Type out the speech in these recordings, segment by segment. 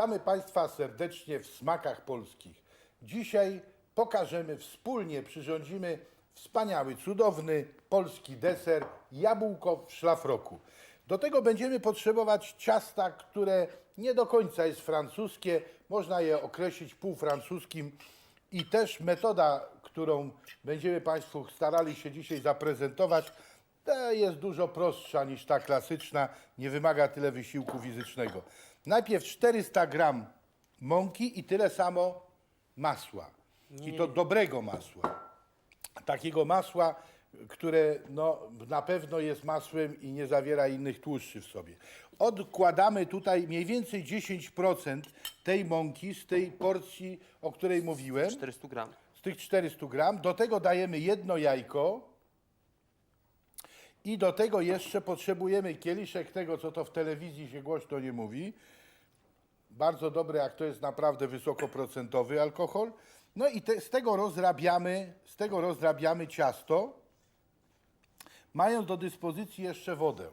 Witamy Państwa serdecznie w Smakach Polskich. Dzisiaj pokażemy wspólnie, przyrządzimy wspaniały, cudowny polski deser jabłko w szlafroku. Do tego będziemy potrzebować ciasta, które nie do końca jest francuskie, można je określić półfrancuskim i też metoda, którą będziemy Państwu starali się dzisiaj zaprezentować, ta jest dużo prostsza niż ta klasyczna, nie wymaga tyle wysiłku fizycznego. Najpierw 400 gram mąki i tyle samo masła. I to dobrego masła. Takiego masła, które no, na pewno jest masłem i nie zawiera innych tłuszczy w sobie. Odkładamy tutaj mniej więcej 10% tej mąki z tej porcji, o której mówiłem 400 gram. z tych 400 gram. Do tego dajemy jedno jajko i do tego jeszcze potrzebujemy kieliszek tego, co to w telewizji się głośno nie mówi. Bardzo dobre, jak to jest naprawdę wysokoprocentowy alkohol. No i te, z tego rozrabiamy, z tego rozrabiamy ciasto, mając do dyspozycji jeszcze wodę.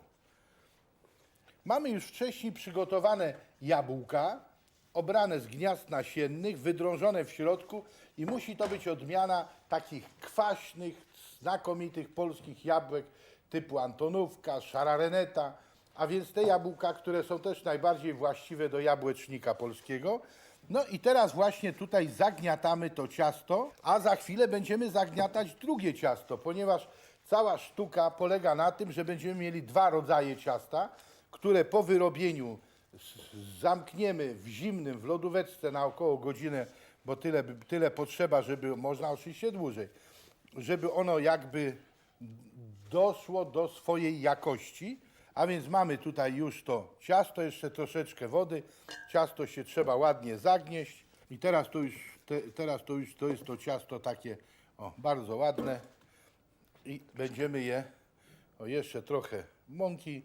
Mamy już wcześniej przygotowane jabłka, obrane z gniazd nasiennych, wydrążone w środku i musi to być odmiana takich kwaśnych, znakomitych polskich jabłek typu Antonówka, Szara Reneta, a więc te jabłka, które są też najbardziej właściwe do jabłecznika polskiego. No i teraz właśnie tutaj zagniatamy to ciasto, a za chwilę będziemy zagniatać drugie ciasto, ponieważ cała sztuka polega na tym, że będziemy mieli dwa rodzaje ciasta, które po wyrobieniu zamkniemy w zimnym, w lodóweczce na około godzinę, bo tyle, tyle potrzeba, żeby, można oczywiście dłużej, żeby ono jakby doszło do swojej jakości. A więc mamy tutaj już to ciasto, jeszcze troszeczkę wody. Ciasto się trzeba ładnie zagnieść. I teraz to już, te, teraz to już to jest to ciasto takie o, bardzo ładne. I będziemy je, o jeszcze trochę mąki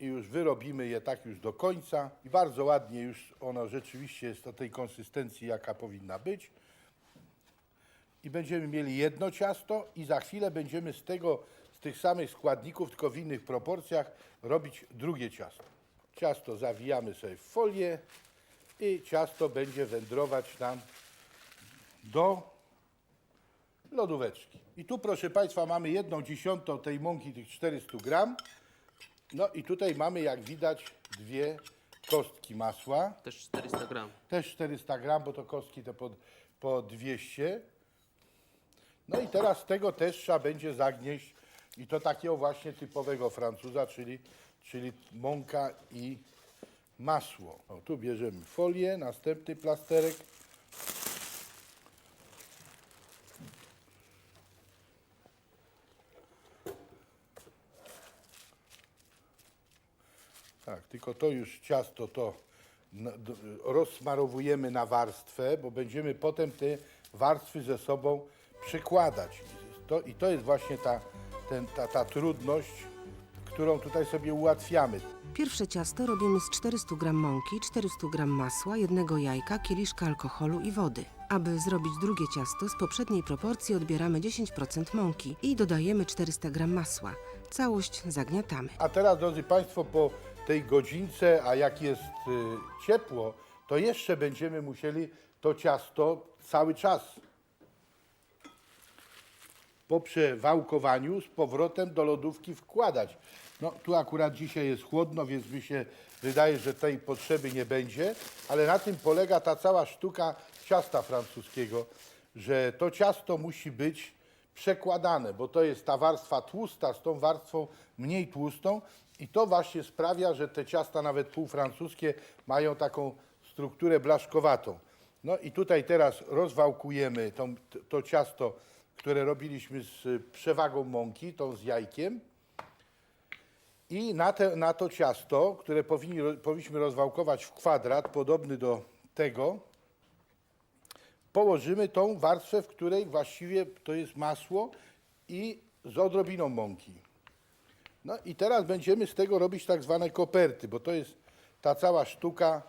i już wyrobimy je tak już do końca. I bardzo ładnie już ono rzeczywiście jest o tej konsystencji, jaka powinna być i będziemy mieli jedno ciasto i za chwilę będziemy z tego, z tych samych składników, tylko w innych proporcjach robić drugie ciasto. Ciasto zawijamy sobie w folię i ciasto będzie wędrować nam do lodóweczki. I tu proszę Państwa mamy jedną dziesiątą tej mąki, tych 400 gram. No i tutaj mamy jak widać dwie kostki masła Też 400 gram. też 400 gram, bo to kostki te po, po 200. No i teraz tego też trzeba będzie zagnieść i to takiego właśnie typowego Francuza, czyli, czyli mąka i masło. O, tu bierzemy folię, następny plasterek. Tak, tylko to już ciasto to rozsmarowujemy na warstwę, bo będziemy potem te warstwy ze sobą przykładać. To, i to jest właśnie ta, ten, ta, ta trudność, którą tutaj sobie ułatwiamy. Pierwsze ciasto robimy z 400 g mąki, 400 g masła, jednego jajka, kieliszka alkoholu i wody. Aby zrobić drugie ciasto, z poprzedniej proporcji odbieramy 10% mąki i dodajemy 400 g masła. Całość zagniatamy. A teraz, drodzy Państwo, po tej godzince, a jak jest y, ciepło, to jeszcze będziemy musieli to ciasto cały czas po przewałkowaniu z powrotem do lodówki wkładać. No tu akurat dzisiaj jest chłodno, więc mi się wydaje, że tej potrzeby nie będzie, ale na tym polega ta cała sztuka ciasta francuskiego, że to ciasto musi być przekładane, bo to jest ta warstwa tłusta z tą warstwą mniej tłustą i to właśnie sprawia, że te ciasta nawet półfrancuskie mają taką strukturę blaszkowatą. No i tutaj teraz rozwałkujemy tą, to ciasto, które robiliśmy z przewagą mąki, tą z jajkiem. I na, te, na to ciasto, które powinni, powinniśmy rozwałkować w kwadrat, podobny do tego, położymy tą warstwę, w której właściwie to jest masło i z odrobiną mąki. No i teraz będziemy z tego robić tak zwane koperty, bo to jest ta cała sztuka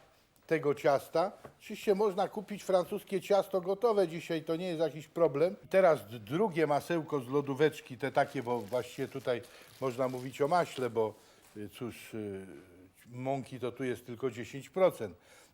tego ciasta. Oczywiście można kupić francuskie ciasto gotowe dzisiaj, to nie jest jakiś problem. Teraz drugie masełko z lodóweczki, te takie, bo właściwie tutaj można mówić o maśle, bo y, cóż, y, mąki to tu jest tylko 10%.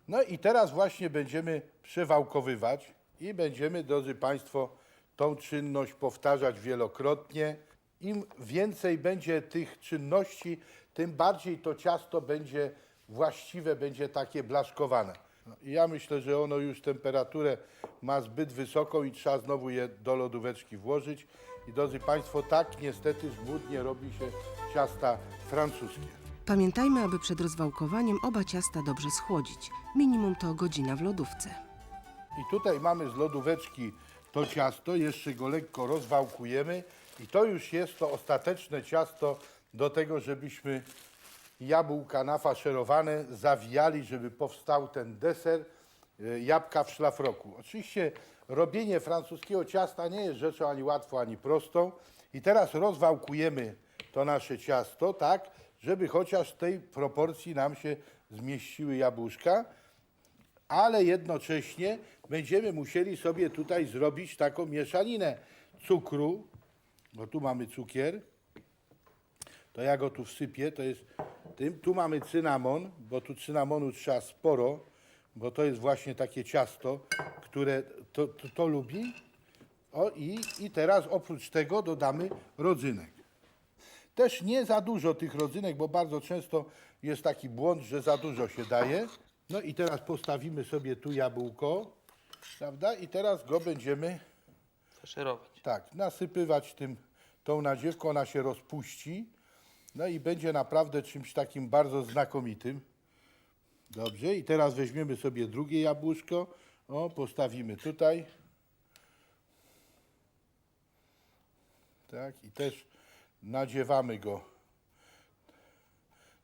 No i teraz właśnie będziemy przewałkowywać i będziemy, drodzy Państwo, tą czynność powtarzać wielokrotnie. Im więcej będzie tych czynności, tym bardziej to ciasto będzie właściwe, będzie takie blaszkowane. No i ja myślę, że ono już temperaturę ma zbyt wysoką i trzeba znowu je do lodóweczki włożyć. I drodzy Państwo, tak niestety żmudnie robi się ciasta francuskie. Pamiętajmy, aby przed rozwałkowaniem oba ciasta dobrze schłodzić. Minimum to godzina w lodówce. I tutaj mamy z lodóweczki to ciasto, jeszcze go lekko rozwałkujemy i to już jest to ostateczne ciasto do tego, żebyśmy jabłka nafaszerowane zawijali, żeby powstał ten deser e, jabłka w szlafroku. Oczywiście robienie francuskiego ciasta nie jest rzeczą ani łatwą, ani prostą. I teraz rozwałkujemy to nasze ciasto tak, żeby chociaż w tej proporcji nam się zmieściły jabłuszka ale jednocześnie będziemy musieli sobie tutaj zrobić taką mieszaninę cukru, bo tu mamy cukier, to ja go tu wsypię, to jest tym. Tu mamy cynamon, bo tu cynamonu trzeba sporo, bo to jest właśnie takie ciasto, które to, to, to lubi. O i, i teraz oprócz tego dodamy rodzynek. Też nie za dużo tych rodzynek, bo bardzo często jest taki błąd, że za dużo się daje. No i teraz postawimy sobie tu jabłko, prawda? I teraz go będziemy faszerować. tak nasypywać tym, tą nadziewką, ona się rozpuści. No i będzie naprawdę czymś takim bardzo znakomitym. Dobrze, i teraz weźmiemy sobie drugie jabłuszko. O, postawimy tutaj. Tak, i też nadziewamy go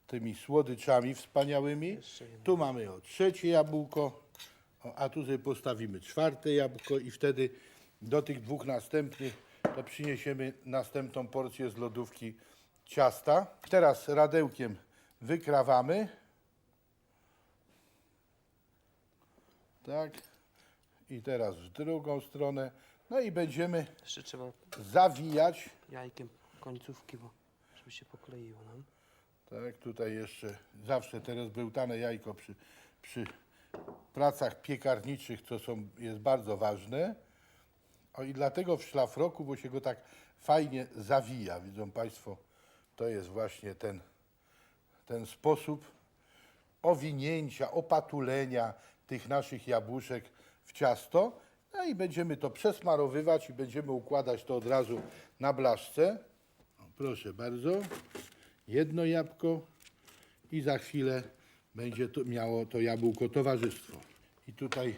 tymi słodyczami wspaniałymi. Tu mamy o trzecie jabłko, o, a tu sobie postawimy czwarte jabłko i wtedy do tych dwóch następnych to przyniesiemy następną porcję z lodówki ciasta. Teraz radełkiem wykrawamy. Tak. I teraz w drugą stronę. No i będziemy Jeszcze trzeba zawijać. jajkiem końcówki, bo żeby się pokleiło nam. Tak, tutaj jeszcze zawsze te rozbełtane jajko przy, przy pracach piekarniczych, co są, jest bardzo ważne. O i dlatego w szlafroku, bo się go tak fajnie zawija. Widzą Państwo, to jest właśnie ten, ten sposób owinięcia, opatulenia tych naszych jabłuszek w ciasto. No i będziemy to przesmarowywać i będziemy układać to od razu na blaszce. O, proszę bardzo. Jedno jabłko i za chwilę będzie to miało to jabłko towarzystwo. I tutaj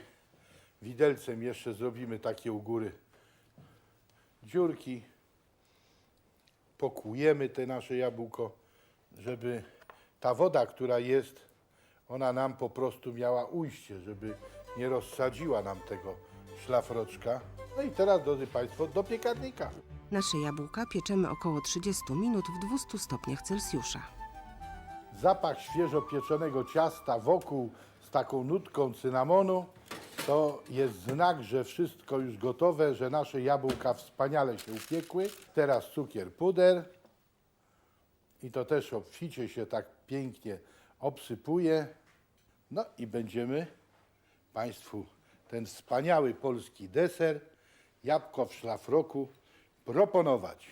widelcem jeszcze zrobimy takie u góry dziurki. Pokłujemy te nasze jabłko, żeby ta woda, która jest, ona nam po prostu miała ujście, żeby nie rozsadziła nam tego szlafroczka. No i teraz, drodzy Państwo, do piekarnika. Nasze jabłka pieczemy około 30 minut w 200 stopniach Celsjusza. Zapach świeżo pieczonego ciasta wokół z taką nutką cynamonu to jest znak, że wszystko już gotowe, że nasze jabłka wspaniale się upiekły. Teraz cukier puder i to też obficie się tak pięknie obsypuje. No i będziemy Państwu ten wspaniały polski deser, jabłko w szlafroku, proponować.